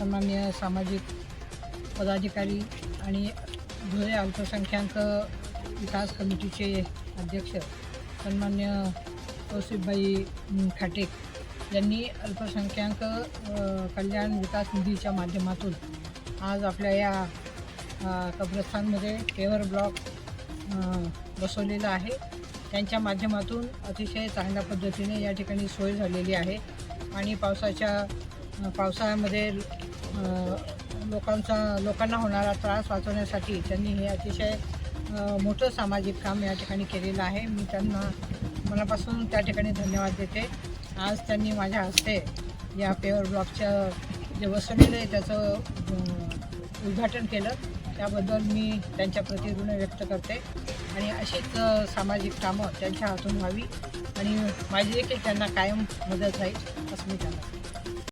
सन्मान्य सामाजिक पदाधिकारी आणि धुळे अल्पसंख्याक विकास कमिटीचे अध्यक्ष सन्मान्य कौशिकबाई खाटेक यांनी अल्पसंख्याक कल्याण विकास निधीच्या माध्यमातून आज आपल्या या कब्रस्थानमध्ये टेवर ब्लॉक बसवलेला आहे. त्यांच्या माध्यमातून अतिशय चांगल्या पद्धतीने या ठिकाणी सोय झालेली आहे आणि पावसाच्या पावसाळ्यामध्ये लोकांचा लोकांना होणारा त्रास वाचवण्यासाठी त्यांनी हे अतिशय मोठं सामाजिक काम या ठिकाणी केलेलं आहे. मी त्यांना मनापासून त्या ठिकाणी धन्यवाद देते. आज त्यांनी माझ्या हस्ते या पेवर ब्लॉकचं जे वसलेलं आहे त्याचं उद्घाटन केलं. त्याबद्दल मी त्यांच्या ऋण व्यक्त करते. आणि अशीच सामाजिक कामं त्यांच्या हातून व्हावी. आणि माझी देखील त्यांना कायम मदत राहील असं मी त्यांना